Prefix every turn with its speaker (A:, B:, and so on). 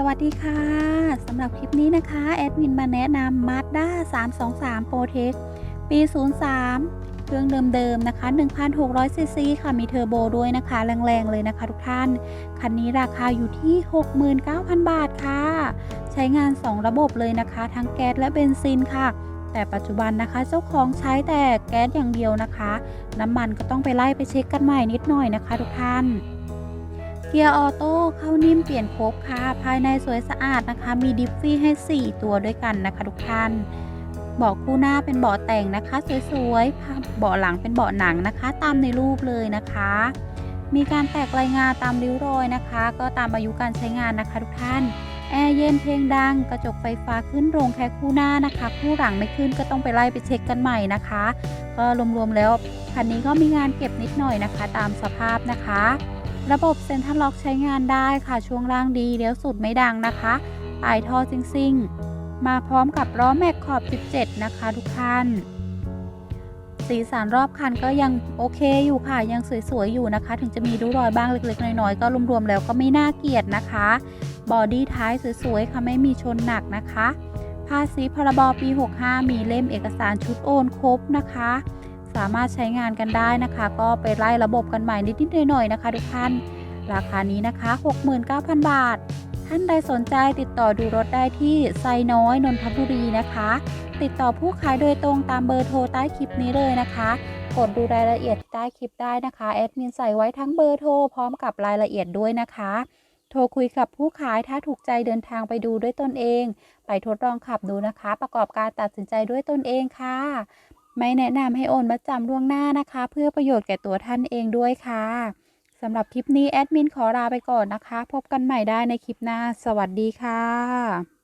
A: สวัสดีค่ะสำหรับคลิปนี้นะคะแอดมินมาแนะนำ Mazda 323 Pro Tech ปี 03 เครื่องเดิมๆนะคะ 1,600 ซีซีค่ะ มีเทอร์โบด้วยนะคะ แรงๆ เลยนะคะทุกท่าน คันนี้ราคาอยู่ที่ 69,000 บาทค่ะ ใช้งาน 2 ระบบเลยนะคะ ทั้งแก๊สและเบนซินค่ะ แต่ปัจจุบันนะคะ เจ้าของใช้แต่แก๊สอย่างเดียวนะคะ น้ำมันก็ต้องไปไล่ไปเช็คกันใหม่นิดหน่อยนะคะ ทุกท่าน เกียร์ออโต้เข้านิ่มเปลี่ยนโครบค่ะ ภายในสวยสะอาดนะคะ มีดิฟฟี่ให้ 4 ตัวด้วยกันนะคะทุกท่านเบาะคู่หน้าเป็นเบาะแต่งนะคะ สวยๆเบาะหลังเป็นเบาะหนังนะคะ ตามในรูปเลยนะคะ มีการแตกรายงานตามริ้วรอยนะคะ ก็ตามอายุการใช้งานนะคะทุกท่านแอร์เย็นเพลงดัง กระจกไฟฟ้าขึ้นโรงแค่คู่หน้านะคะ คู่หลังไม่ขึ้นก็ต้องไปไล่ไปเช็คกันใหม่นะคะ ก็รวมๆแล้วคันนี้ก็มีงานเก็บนิดหน่อยนะคะ ตามสภาพนะคะ ระบบเซ็นทรัลล็อกใช้งานได้ค่ะช่วงล่างดีเลี้ยวสุดไม่ดังนะคะปลายท่อซิ่งๆ มาพร้อมกับล้อแม็กขอบ 17 นะคะทุกท่านสีสันรอบคันก็ยังโอเคอยู่ค่ะยังสวยๆอยู่นะคะ ถึงจะมีริ้วรอยบ้างเล็กๆน้อยๆก็รวมๆแล้วก็ไม่น่าเกลียดนะคะ บอดี้ท้ายสวยๆค่ะไม่มีชนหนักนะคะภาษีพรบปี 65 มีเล่มเอกสารชุดโอนครบนะคะ สามารถใช้งานกันได้นะคะ ก็ไปไล่ระบบกันใหม่นิดๆหน่อยๆนะคะทุกท่านราคานี้นะคะ 69,000 บาท ท่านใดสนใจติดต่อดูรถได้ที่ไซน้อยนนทบุรีนะคะ ติดต่อผู้ขายโดยตรงตามเบอร์โทรใต้คลิปนี้เลยนะคะ กดดูรายละเอียดใต้คลิปได้นะคะแอดมินใส่ไว้ทั้งเบอร์โทรพร้อมกับรายละเอียดด้วยนะคะ โทรคุยกับผู้ขายถ้าถูกใจเดินทางไปดูด้วยตนเอง ไปทดลองขับดูนะคะ ประกอบการตัดสินใจด้วยตนเองค่ะ ไม่แนะนำให้โอนมาจำล่วงหน้านะคะ เพื่อประโยชน์แก่ตัวท่านเองด้วยค่ะสำหรับคลิปนี้แอดมินขอลาไปก่อนนะคะ พบกันใหม่ได้ในคลิปหน้า สวัสดีค่ะ